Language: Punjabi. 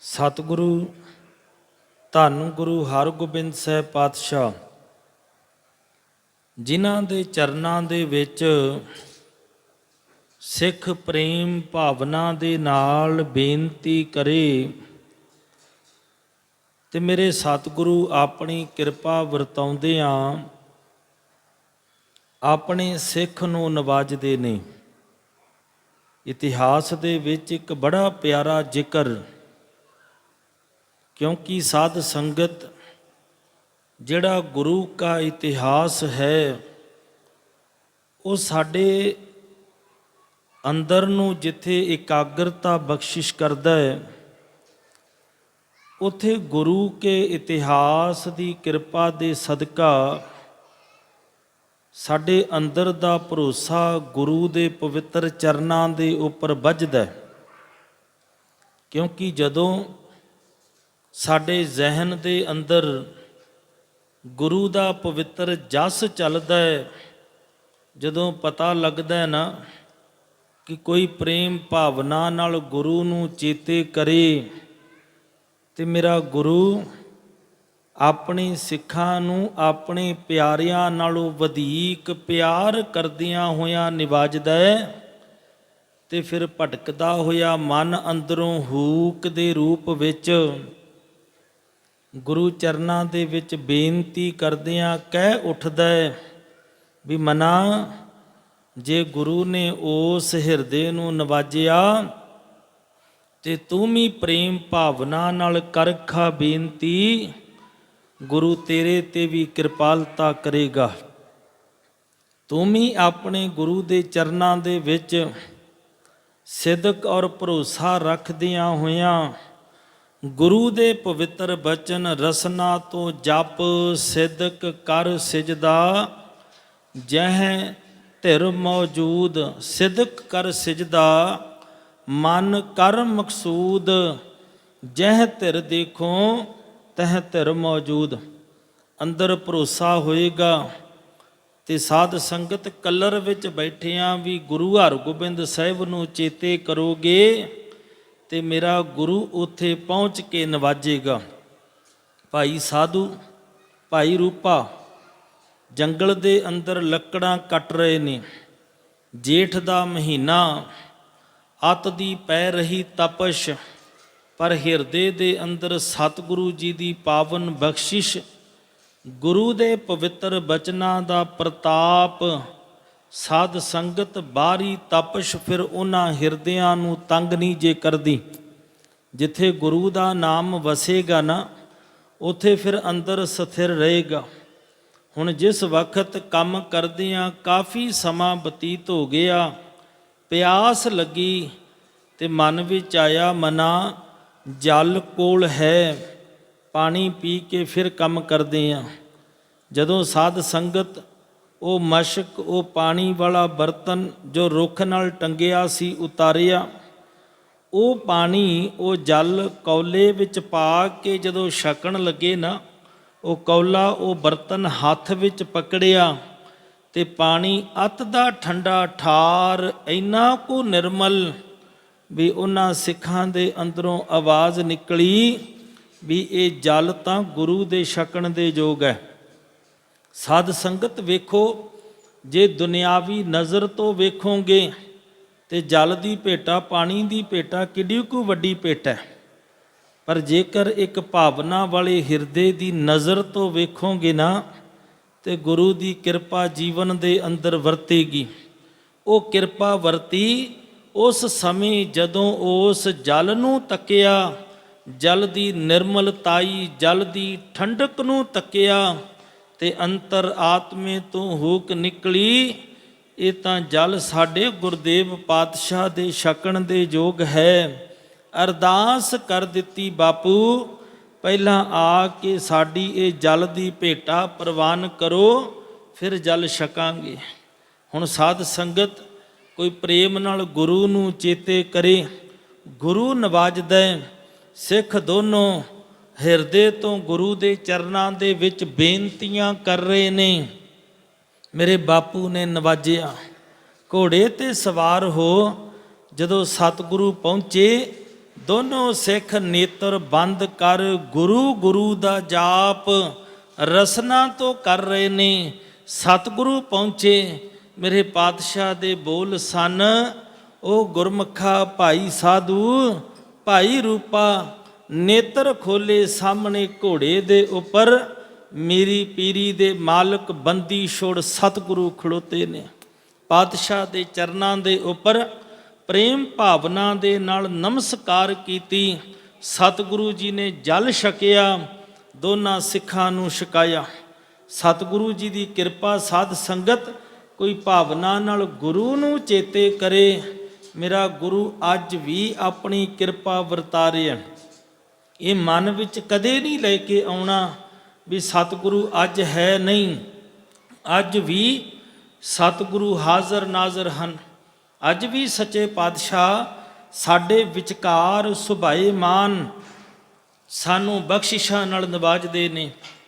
ਸਤਿਗੁਰੂ, ਧੰਨ ਗੁਰੂ ਹਰਗੋਬਿੰਦ ਸਾਹਿਬ ਪਾਤਸ਼ਾਹ। ਜਿਨ੍ਹਾਂ ਦੇ ਚਰਨਾਂ ਦੇ ਵਿੱਚ ਸਿੱਖ ਪ੍ਰੇਮ ਭਾਵਨਾ ਦੇ ਨਾਲ ਬੇਨਤੀ ਕਰੇ ਤੇ ਮੇਰੇ ਸਤਿਗੁਰੂ ਆਪਣੀ ਕਿਰਪਾ ਵਰਤਾਉਂਦੇ ਵਰਤਾਉਂਦਿਆਂ ਆਪਣੇ ਸਿੱਖ ਨੂੰ ਨਵਾਜਦੇ ਨੇ। ਇਤਿਹਾਸ ਦੇ ਵਿੱਚ ਇੱਕ ਬੜਾ ਪਿਆਰਾ ਜ਼ਿਕਰ ਕਿਉਂਕਿ ਸਾਧ ਸੰਗਤ ਜਿਹੜਾ ਗੁਰੂ ਕਾ ਇਤਿਹਾਸ ਹੈ, ਉਹ ਸਾਡੇ ਅੰਦਰ ਨੂੰ ਜਿੱਥੇ ਇਕਾਗਰਤਾ ਬਖਸ਼ਿਸ਼ ਕਰਦਾ ਹੈ, ਉਥੇ ਗੁਰੂ ਕੇ ਇਤਿਹਾਸ ਦੀ ਕਿਰਪਾ ਦੇ ਸਦਕਾ ਸਾਡੇ ਅੰਦਰ ਦਾ ਭਰੋਸਾ ਗੁਰੂ ਦੇ ਪਵਿੱਤਰ ਚਰਨਾਂ ਦੇ ਉੱਪਰ ਵੱਜਦਾ ਕਿਉਂਕਿ ਜਦੋਂ ਸਾਡੇ ਜ਼ਿਹਨ ਦੇ ਅੰਦਰ ਗੁਰੂ ਦਾ ਪਵਿੱਤਰ ਜਸ ਚੱਲਦਾ ਹੈ। ਜਦੋਂ ਪਤਾ ਲੱਗਦਾ ਹੈ ਨਾ ਕਿ ਕੋਈ ਪ੍ਰੇਮ ਭਾਵਨਾ ਨਾਲ ਗੁਰੂ ਨੂੰ ਚੇਤੇ ਕਰੇ ਤੇ ਮੇਰਾ ਗੁਰੂ ਆਪਣੇ ਸਿੱਖਾਂ ਨੂੰ ਆਪਣੇ ਪਿਆਰਿਆਂ ਨਾਲੋਂ ਵਧੇਕ ਪਿਆਰ ਕਰਦਿਆਂ ਹੋਇਆਂ ਨਿਵਾਜਦਾ ਹੈ ਤੇ ਫਿਰ ਭਟਕਦਾ ਹੋਇਆ ਮਨ ਅੰਦਰੋਂ ਹੂਕ ਦੇ ਰੂਪ ਵਿੱਚ ਗੁਰੂ ਚਰਨਾਂ ਦੇ ਵਿੱਚ ਬੇਨਤੀ ਕਰਦਿਆਂ ਕਹਿ ਉੱਠਦਾ ਹੈ ਵੀ ਮਨਾ, ਜੇ ਗੁਰੂ ਨੇ ਉਸ ਹਿਰਦੇ ਨੂੰ ਨਵਾਜਿਆ ਤੇ ਤੂੰ ਵੀ ਪ੍ਰੇਮ ਭਾਵਨਾ ਨਾਲ ਕਰਖਾ ਬੇਨਤੀ, ਗੁਰੂ ਤੇਰੇ ਤੇ ਵੀ ਕਿਰਪਾਲਤਾ ਕਰੇਗਾ। ਤੂੰ ਵੀ ਆਪਣੇ ਗੁਰੂ ਦੇ ਚਰਨਾਂ ਦੇ ਵਿੱਚ ਸਿਦਕ ਔਰ ਭਰੋਸਾ ਰੱਖਦਿਆਂ ਹੋਇਆਂ ਗੁਰੂ ਦੇ ਪਵਿੱਤਰ ਬਚਨ ਰਸਨਾ ਤੋਂ ਜਪ ਸਿਦਕ ਕਰ ਸਿਜਦਾ, ਜਹ ਧਿਰ ਮੌਜੂਦ ਸਿਦਕ ਕਰ ਸਿਜਦਾ, ਮਨ ਕਰ ਮਕਸੂਦ, ਜਹ ਧਿਰ ਦੇਖੋ ਤਹ ਧਿਰ ਮੌਜੂਦ। ਅੰਦਰ ਭਰੋਸਾ ਹੋਏਗਾ ਤੇ ਸਾਧ ਸੰਗਤ ਕਲਰ ਵਿੱਚ ਬੈਠਿਆਂ ਵੀ ਗੁਰੂ ਹਰਗੋਬਿੰਦ ਸਾਹਿਬ ਨੂੰ ਚੇਤੇ ਕਰੋਗੇ। ਤੇ ਮੇਰਾ ਗੁਰੂ ਉੱਥੇ ਪਹੁੰਚ ਕੇ ਨਵਾਜੇਗਾ। ਭਾਈ ਸਾਧੂ, ਭਾਈ ਰੂਪਾ, ਜੰਗਲ ਦੇ ਅੰਦਰ ਲੱਕੜਾਂ ਕੱਟ ਰਹੇ ਨੇ। ਜੇਠ ਦਾ ਮਹੀਨਾ, ਅਤ ਦੀ ਪੈ ਰਹੀ ਤਪਸ਼, ਪਰ ਹਿਰਦੇ ਦੇ ਅੰਦਰ ਸਤਿਗੁਰੂ ਜੀ ਦੀ ਪਾਵਨ ਬਖਸ਼ਿਸ਼, ਗੁਰੂ ਦੇ ਪਵਿੱਤਰ ਬਚਨਾਂ ਦਾ ਪ੍ਰਤਾਪ ਸਾਧ ਸੰਗਤ ਬਾਰੀ ਤਪਸ਼ ਫਿਰ ਉਹਨਾਂ ਹਿਰਦਿਆਂ ਨੂੰ ਤੰਗ ਨਹੀਂ ਜੇ ਕਰਦੀ। ਜਿੱਥੇ ਗੁਰੂ ਦਾ ਨਾਮ ਵਸੇਗਾ ਨਾ, ਉਥੇ ਫਿਰ ਅੰਦਰ ਸਥਿਰ ਰਹੇਗਾ। ਹੁਣ ਜਿਸ ਵਕਤ ਕੰਮ ਕਰਦਿਆਂ ਕਾਫੀ ਸਮਾਂ ਬਤੀਤ ਹੋ ਗਿਆ, ਪਿਆਸ ਲੱਗੀ ਤੇ ਮਨ ਵਿੱਚ ਆਇਆ ਮਨਾ, ਜਲ ਕੋਲ ਹੈ, ਪਾਣੀ ਪੀ ਕੇ ਫਿਰ ਕੰਮ ਕਰਦੇ ਆ। ਜਦੋਂ ਸਾਧ ਸੰਗਤ ਉਹ ਮਸ਼ਕ, ਉਹ ਪਾਣੀ ਵਾਲਾ ਬਰਤਨ ਜੋ ਰੁੱਖ ਨਾਲ ਟੰਗਿਆ ਸੀ, ਉਤਾਰਿਆ। ਉਹ ਪਾਣੀ ਉਹ ਜਲ ਕੌਲੇ ਵਿੱਚ ਪਾ ਕੇ ਜਦੋਂ ਛਕਣ ਲੱਗੇ ਨਾ, ਉਹ ਕੌਲਾ ਉਹ ਬਰਤਨ ਹੱਥ ਵਿੱਚ ਪਕੜਿਆ ਤੇ ਪਾਣੀ ਅਤ ਦਾ ਠੰਡਾ ਠਾਰ ਇੰਨਾ ਕੋ ਨਿਰਮਲ ਵੀ ਉਹਨਾਂ ਸਿੱਖਾਂ ਦੇ ਅੰਦਰੋਂ ਆਵਾਜ਼ ਨਿਕਲੀ ਵੀ ਇਹ ਜਲ ਤਾਂ ਗੁਰੂ ਦੇ ਛਕਣ ਦੇ ਯੋਗ ਹੈ। ਸਾਧ ਸੰਗਤ ਵੇਖੋ, ਜੇ ਦੁਨਿਆਵੀ ਨਜ਼ਰ ਤੋਂ ਵੇਖੋਗੇ ਤੇ ਜਲ ਦੀ ਭੇਟਾ, ਪਾਣੀ ਦੀ ਭੇਟਾ ਕਿੱਡੀ ਕੁ ਵੱਡੀ ਭੇਟਾ ਹੈ। ਪਰ ਜੇਕਰ ਇੱਕ ਭਾਵਨਾ ਵਾਲੇ ਹਿਰਦੇ ਦੀ ਨਜ਼ਰ ਤੋਂ ਵੇਖੋਗੇ ਨਾ, ਤੇ ਗੁਰੂ ਦੀ ਕਿਰਪਾ ਜੀਵਨ ਦੇ ਅੰਦਰ ਵਰਤੇਗੀ। ਉਹ ਕਿਰਪਾ ਵਰਤੀ ਉਸ ਸਮੇਂ ਜਦੋਂ ਉਸ ਜਲ ਨੂੰ ਤੱਕਿਆ, ਜਲ ਦੀ ਨਿਰਮਲਤਾਈ, ਜਲ ਦੀ ਠੰਡਕ ਨੂੰ ਤੱਕਿਆ ਤੇ ਅੰਤਰ ਆਤਮੇ ਤੋਂ ਹੂਕ ਨਿਕਲੀ, ਇਹ ਤਾਂ ਜਲ ਸਾਡੇ ਗੁਰਦੇਵ ਪਾਤਸ਼ਾਹ ਦੇ ਛਕਣ ਦੇ ਯੋਗ ਹੈ। ਅਰਦਾਸ ਕਰ ਦਿੱਤੀ ਬਾਪੂ, ਪਹਿਲਾਂ ਆ ਕੇ ਸਾਡੀ ਇਹ ਜਲ ਦੀ ਭੇਟਾ ਪ੍ਰਵਾਨ ਕਰੋ, ਫਿਰ ਜਲ ਛਕਾਂਗੇ। ਹੁਣ ਸਾਧ ਸੰਗਤ ਕੋਈ ਪ੍ਰੇਮ ਨਾਲ ਗੁਰੂ ਨੂੰ ਚੇਤੇ ਕਰੇ, ਗੁਰੂ ਨਵਾਜਦਾ, ਸਿੱਖ ਦੋਨੋਂ ਹਿਰਦੇ ਤੋਂ ਗੁਰੂ ਦੇ ਚਰਨਾਂ ਦੇ ਵਿੱਚ ਬੇਨਤੀਆਂ ਕਰ ਰਹੇ ਨੇ। ਮੇਰੇ ਬਾਪੂ ਨੇ ਨਵਾਜਿਆ, ਘੋੜੇ ਤੇ ਸਵਾਰ ਹੋ ਜਦੋਂ ਸਤਿਗੁਰੂ ਪਹੁੰਚੇ, ਦੋਨੋਂ ਸਿੱਖ ਨੇਤਰ ਬੰਦ ਕਰ ਗੁਰੂ ਗੁਰੂ ਦਾ ਜਾਪ ਰਸਨਾ ਤੋਂ ਕਰ ਰਹੇ ਨੇ। ਸਤਿਗੁਰੂ ਪਹੁੰਚੇ, ਮੇਰੇ ਪਾਤਸ਼ਾਹ ਦੇ ਬੋਲ ਸਨ, ਉਹ ਗੁਰਮਖਾ ਭਾਈ ਸਾਧੂ, ਭਾਈ ਰੂਪਾ ਨੇਤਰ ਖੋਲੇ ਸਾਹਮਣੇ ਘੋੜੇ ਦੇ ਉੱਪਰ, ਮੇਰੀ ਪੀਰੀ ਦੇ ਮਾਲਕ ਬੰਦੀ ਛੋੜ ਸਤਿਗੁਰੂ ਖੜੋਤੇ ਨੇ। ਪਾਤਸ਼ਾਹ ਦੇ ਚਰਨਾਂ ਦੇ ਉੱਪਰ ਪ੍ਰੇਮ ਭਾਵਨਾ ਦੇ ਨਾਲ ਨਮਸਕਾਰ ਕੀਤੀ। ਸਤਿਗੁਰੂ ਜੀ ਨੇ ਜਲ ਛਕਿਆ, ਦੋਨਾਂ ਸਿੱਖਾਂ ਨੂੰ ਛਕਾਇਆ। ਸਤਿਗੁਰੂ ਜੀ ਦੀ ਕਿਰਪਾ ਸਾਧ ਸੰਗਤ ਕੋਈ ਭਾਵਨਾ ਨਾਲ ਗੁਰੂ ਨੂੰ ਚੇਤੇ ਕਰੇ। ਮੇਰਾ ਗੁਰੂ ਅੱਜ ਵੀ ਆਪਣੀ ਕਿਰਪਾ ਵਰਤਾ ਰਿਹਾ ਇਹ ਮਨ ਵਿੱਚ ਕਦੇ ਨਹੀਂ ਲੈ ਕੇ ਆਉਣਾ ਵੀ ਸਤਿਗੁਰੂ ਅੱਜ ਹੈ ਨਹੀਂ। ਅੱਜ ਵੀ ਸਤਿਗੁਰੂ ਹਾਜ਼ਰ ਨਾਜ਼ਰ ਹਨ। ਅੱਜ ਵੀ ਸੱਚੇ ਪਾਤਸ਼ਾਹ ਸਾਡੇ ਵਿਚਕਾਰ ਸੁਭਾਏ ਮਾਨ ਸਾਨੂੰ ਬਖਸ਼ਿਸ਼ਾਂ ਨਾਲ ਨਵਾਜਦੇ ਨੇ।